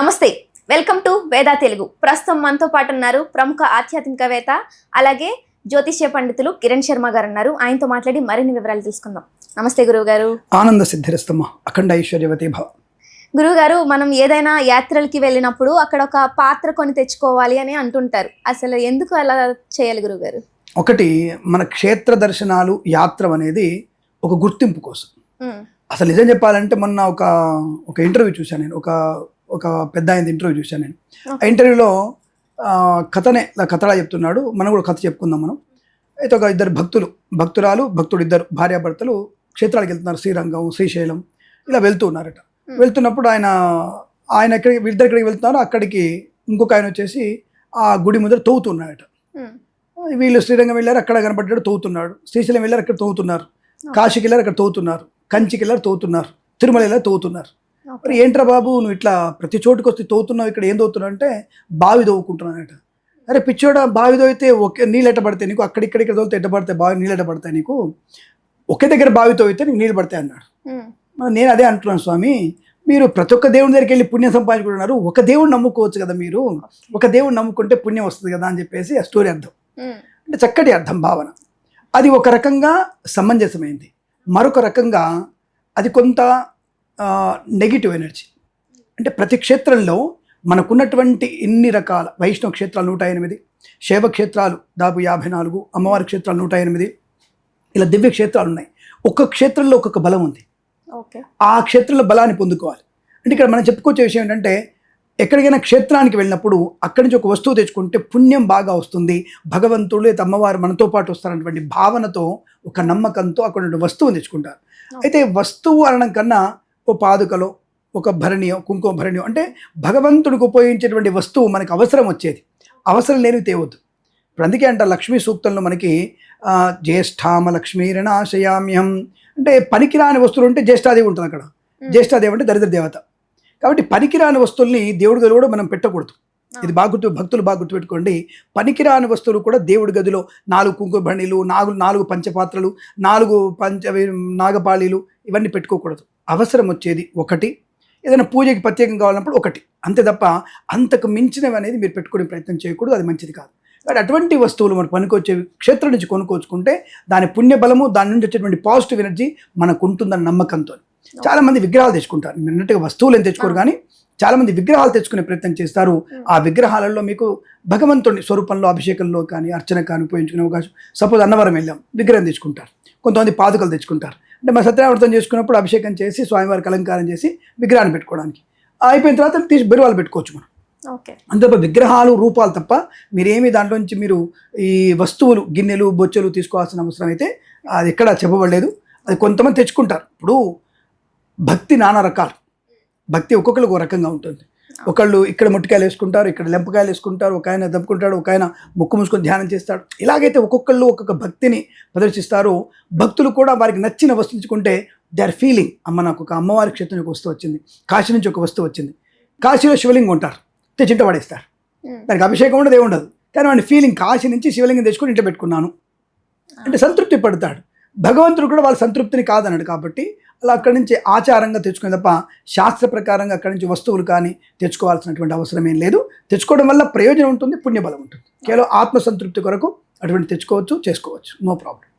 నమస్తే welcome to వేదా తెలుగు. ప్రస్తుతం మనతో పాటు ఉన్నారు ప్రముఖ ఆధ్యాత్మికవేత్త అలాగే జ్యోతిష్య పండితులు కిరణ్ శర్మ గారు ఉన్నారు ఆయనతో మాట్లాడి మరిన్ని వివరాలు తెలుసుకుందాం నమస్తే గురువు గారు ఆనంద సిద్ధిరస్తమ్మ అఖండ ఐశ్వర్యవతి భవ. గురువు గారు మనం ఏదైనా యాత్రలకి వెళ్ళినప్పుడు అక్కడ ఒక పాత్ర కొని తెచ్చుకోవాలి అని అంటుంటారు. అసలు ఎందుకు అలా చేయాలి గురువు గారు ఒకటి మన క్షేత్ర దర్శనాలు యాత్ర అనేది ఒక గుర్తింపు కోసం. అసలు నిజం చెప్పాలంటే మొన్న ఒక ఒక ఇంటర్వ్యూ చూశాను నేను. ఒక ఒక పెద్ద ఆయన ఇంటర్వ్యూ చూశాను నేను. ఆ ఇంటర్వ్యూలో కథనే ఇలా కథలా చెప్తున్నాడు. మనం కూడా కథ చెప్పుకుందాం మనం. అయితే ఒక ఇద్దరు భక్తులు భక్తురాలు భక్తుడు ఇద్దరు భార్యాభర్తలు క్షేత్రాలకు వెళ్తున్నారు. శ్రీరంగం శ్రీశైలం ఇలా వెళ్తూ ఉన్నారట. Hmm. వెళ్తున్నప్పుడు ఆయన ఆయన ఎక్కడికి వీళ్ళిద్దరు ఎక్కడికి వెళ్తున్నారో? అక్కడికి ఇంకొక ఆయన వచ్చేసి ఆ గుడి ముందర తవ్వుతున్నాడట వీళ్ళు శ్రీరంగం వెళ్ళారు అక్కడ కనపడ్డాడు తవ్వుతున్నాడు. శ్రీశైలం వెళ్ళారు అక్కడ తవ్వుతున్నారు. కాశీకి వెళ్ళారు అక్కడ తవ్వుతున్నారు. కంచికి వెళ్ళారు తవ్వుతున్నారు. తిరుమల వెళ్ళారు తవ్వుతున్నారు. మరి ఏంట్రా బాబు నువ్వు ఇట్లా ప్రతి చోటుకి వస్తే తవ్వుతున్నావు ఇక్కడ ఏం తవ్వుతున్నావు అంటే బావి తవ్వుకుంటున్నానట అరే పిచ్చోడ బావి తవ్వితే ఒకే నీళ్ళు ఎట్ట పడతాయి నీకు? అక్కడిక్కడ ఇక్కడ తవ్వుతే ఎట్ట పడతాయి? బావి నీళ్ళు ఎట్ట పడతాయి నీకు? ఒకే దగ్గర బావి తవ్వితే నీకు నీళ్ళు పడతాయి అన్నాడు. మరి నేను అదే అంటున్నాను స్వామి మీరు ప్రతి ఒక్క దేవుని దగ్గరికి వెళ్ళి పుణ్యం సంపాదించుకుంటున్నారు. ఒక దేవుడు నమ్ముకోవచ్చు కదా మీరు? ఒక దేవుడు నమ్ముకుంటే పుణ్యం వస్తుంది కదా అని చెప్పేసి ఆ స్టోరీ అర్థం. అంటే చక్కటి అర్థం భావన. అది ఒక రకంగా సమంజసమైంది. మరొక రకంగా అది కొంత నెగిటివ్ ఎనర్జీ అంటే ప్రతి క్షేత్రంలో మనకున్నటువంటి ఇన్ని రకాల వైష్ణవ క్షేత్రాలు నూట ఎనిమిది శైవ క్షేత్రాలు దాదాపు యాభై నాలుగు అమ్మవారి క్షేత్రాలు నూట ఎనిమిది ఇలా దివ్య క్షేత్రాలు ఉన్నాయి. ఒక్కొక్క క్షేత్రంలో ఒక్కొక్క బలం ఉంది. ఓకే. ఆ క్షేత్రంలో బలాన్ని పొందుకోవాలి. అంటే ఇక్కడ మనం చెప్పుకొచ్చే విషయం ఏంటంటే ఎక్కడికైనా క్షేత్రానికి వెళ్ళినప్పుడు అక్కడి నుంచి ఒక వస్తువు తెచ్చుకుంటే పుణ్యం బాగా వస్తుంది. భగవంతుడు లేదా అమ్మవారు మనతో పాటు వస్తారన్నటువంటి భావనతో ఒక నమ్మకంతో అక్కడ వస్తువుని తెచ్చుకుంటారు. అయితే వస్తువు అనడం కన్నా ఓ పాదుకలో ఒక భరణియో కుంకుమ భరణియో అంటే భగవంతుడికి ఉపయోగించేటువంటి వస్తువు మనకు అవసరం వచ్చేది. అవసరం లేనివి తేవద్దు. ఇప్పుడు అందుకే అంట లక్ష్మీ సూక్తంలో మనకి జ్యేష్ఠామ లక్ష్మీరణాశయామ్యం అంటే పనికిరాని వస్తువులు ఉంటే జ్యేష్ఠాదేవి ఉంటుంది అక్కడ. జ్యేష్ఠాదేవి అంటే దరిద్ర దేవత. కాబట్టి పనికిరాని వస్తువుల్ని దేవుడి గదిలో కూడా మనం పెట్టకూడదు. ఇది బాగా గుర్తు భక్తులు బాగా గుర్తుపెట్టుకోండి. పనికిరాని వస్తువులు కూడా దేవుడి గదిలో నాలుగు కుంకుమ బండిలు నాలుగు నాలుగు పంచపాత్రలు నాలుగు పంచ నాగపాళీలు ఇవన్నీ పెట్టుకోకూడదు. అవసరం వచ్చేది ఒకటి. ఏదైనా పూజకి ప్రత్యేకం కావాలన్నప్పుడు ఒకటి. అంతే తప్ప అంతకు మించినవి అనేది మీరు పెట్టుకునే ప్రయత్నం చేయకూడదు అది మంచిది కాదు. కాబట్టి అటువంటి వస్తువులు మనకు పనికొచ్చేవి క్షేత్రం నుంచి కొనుక్కోచుకుంటే దాని పుణ్యబలము దాని నుంచి వచ్చేటువంటి పాజిటివ్ ఎనర్జీ మనకు ఉంటుందన్న నమ్మకంతో. చాలా మంది విగ్రహాలు తెచ్చుకుంటారు. మీరు అన్నట్టుగా వస్తువులు ఏం తెచ్చుకోరు కానీ చాలా మంది విగ్రహాలు తెచ్చుకునే ప్రయత్నం చేస్తారు. ఆ విగ్రహాలలో మీకు భగవంతుని స్వరూపంలో అభిషేకంలో కానీ అర్చన కానీ ఉపయోగించుకునే అవకాశం. సపోజ్ అన్నవరం వెళ్ళాం విగ్రహం తెచ్చుకుంటారు. కొంతమంది పాదుకలు తెచ్చుకుంటారు. అంటే మన సత్యనావర్తం చేసుకున్నప్పుడు అభిషేకం చేసి స్వామివారికి అలంకారం చేసి విగ్రహాన్ని పెట్టుకోవడానికి. అయిపోయిన తర్వాత తీసి బెరువాలు పెట్టుకోవచ్చు మనం. ఓకే. అంతే విగ్రహాలు రూపాలు తప్ప మీరేమి దాంట్లో నుంచి మీరు ఈ వస్తువులు గిన్నెలు బొచ్చెలు తీసుకోవాల్సిన అవసరం అయితే అది ఎక్కడ చెప్పబడలేదు. అది కొంతమంది తెచ్చుకుంటారు. ఇప్పుడు భక్తి నానా రకాలు. భక్తి ఒక్కొక్కరికి ఒక రకంగా ఉంటుంది. ఒకళ్ళు ఇక్కడ ముట్టికాయలు వేసుకుంటారు ఇక్కడ లెంపకాయలు వేసుకుంటారు ఒక ఆయన దప్పుకుంటాడు ఒక ఆయన ముక్కు మూసుకొని ధ్యానం చేస్తాడు. ఇలాగైతే ఒక్కొక్కళ్ళు ఒక్కొక్క భక్తిని ప్రదర్శిస్తారు. భక్తులు కూడా వారికి నచ్చిన వస్తువు తెచ్చుకుంటే దే ఆర్ ఫీలింగ్ అమ్మ నాకు ఒక అమ్మవారి క్షేత్రం ఒక వస్తువు వచ్చింది. కాశీ నుంచి ఒక వస్తువు వచ్చింది. కాశీలో శివలింగం ఉంటారు. తెచ్చింట పడేస్తారు. దానికి అభిషేకం ఉండదు ఏముండదు కానీ వాడిని ఫీలింగ్ కాశీ నుంచి శివలింగం తెచ్చుకొని ఇంట పెట్టుకున్నాను. అంటే సంతృప్తి పడతాడు. భగవంతుడు కూడా వాళ్ళ సంతృప్తిని కాదన్నాడు కాబట్టి అలా అక్కడి నుంచి ఆచారంగా తెచ్చుకునే తప్ప శాస్త్ర ప్రకారంగా అక్కడి నుంచి వస్తువులు కానీ తెచ్చుకోవాల్సినటువంటి అవసరం ఏం లేదు. తెచ్చుకోవడం వల్ల ప్రయోజనం ఉంటుంది పుణ్యబలం ఉంటుంది. కేవలం ఆత్మసంతృప్తి కొరకు అటువంటి తెచ్చుకోవచ్చు చేసుకోవచ్చు. No problem.